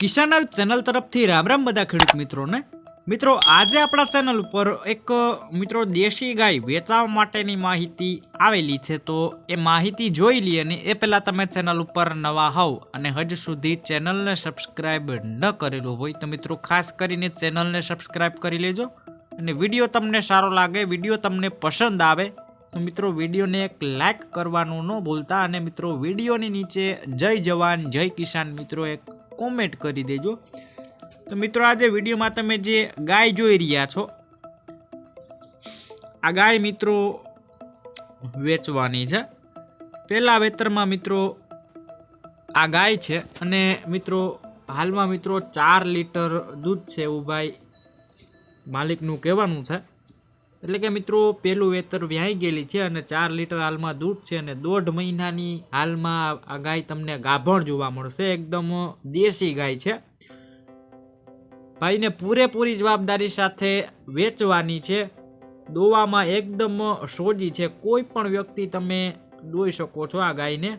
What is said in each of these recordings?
કિસાન help channel તરફથી રામ રામ બધા ખેડૂત મિત્રોને. મિત્રો, આજે આપણા ચેનલ ઉપર એક મિત્રો દેશી ગાય વેચાવા માટેની માહિતી આવેલી છે. તો એ માહિતી જોઈ લઈએ અને એ પહેલાં તમે ચેનલ ઉપર નવા હોવ અને હજ સુધી ચેનલને સબસ્ક્રાઈબ ન કરેલું હોય તો મિત્રો ખાસ કરીને ચેનલને સબસ્ક્રાઈબ કરી લેજો અને વીડિયો તમને સારો લાગે, વીડિયો તમને પસંદ આવે, તો મિત્રો વિડીયોને એક લાઇક કરવાનું ન ભૂલતા અને મિત્રો વિડીયોની નીચે જય જવાન, જય કિસાન મિત્રો એક કોમેન્ટ કરી દેજો. તો મિત્રો, આજે વિડીયોમાં તમે જે ગાય જોઈ રહ્યા છો, આ ગાય મિત્રો વેચવાની છે. પહેલાં વેતરમાં મિત્રો આ ગાય છે અને મિત્રો, હાલમાં મિત્રો ચાર લીટર દૂધ છે એવું ભાઈ માલિકનું કહેવાનું છે. એટલે કે મિત્રો, પેલું વેતર વ્યાઈ ગયેલી છે અને ચાર લીટર હાલમાં દૂધ છે અને દોઢ મહિનાની હાલમાં આ ગાય તમને ગાભણ જોવા મળશે. એકદમ દેશી ગાય છે. ભાઈને પૂરેપૂરી જવાબદારી સાથે વેચવાની છે. દોવામાં એકદમ સોજી છે. કોઈ પણ વ્યક્તિ તમે દોઈ શકો છો આ ગાયને.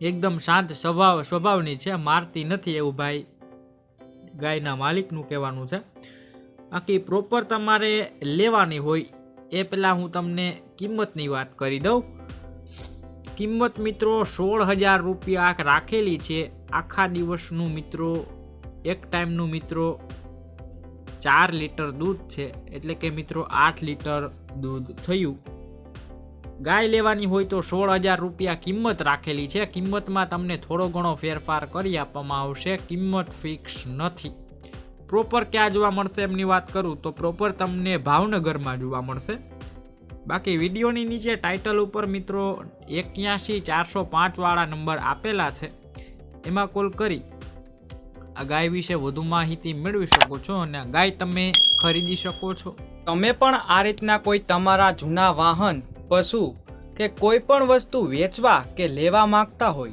એકદમ શાંત સ્વભાવ સ્વભાવની છે. મારતી નથી એવું ભાઈ ગાયના માલિકનું કહેવાનું છે. બાકી પ્રોપર તમારે લેવાની હોય એ પહેલાં હું તમને કિંમતની વાત કરી દઉં. કિંમત મિત્રો સોળ હજાર રૂપિયા રાખેલી છે. આખા દિવસનું મિત્રો, એક ટાઈમનું મિત્રો ચાર લીટર દૂધ છે. એટલે કે મિત્રો આઠ લીટર દૂધ થયું. ગાય લેવાની હોય તો સોળ હજાર રૂપિયા કિંમત રાખેલી છે. કિંમતમાં તમને થોડો ઘણો ફેરફાર કરી આપવામાં આવશે. કિંમત ફિક્સ નથી. પ્રોપર ક્યાં જોવા મળશે એમની વાત કરું તો પ્રોપર તમને ભાવનગરમાં જોવા મળશે. બાકી વિડીયોની નીચે ટાઇટલ ઉપર મિત્રો એક્યાસી ચારસો પાંચવાળા નંબર આપેલા છે. એમાં કોલ કરી. આ ગાય વિશે વધુ માહિતી મેળવી શકો છો અને ગાય તમે ખરીદી શકો છો. તમે પણ આ રીતના કોઈ તમારા જૂના વાહન, પશુ કે કોઈ પણ વસ્તુ વેચવા કે લેવા માંગતા હોય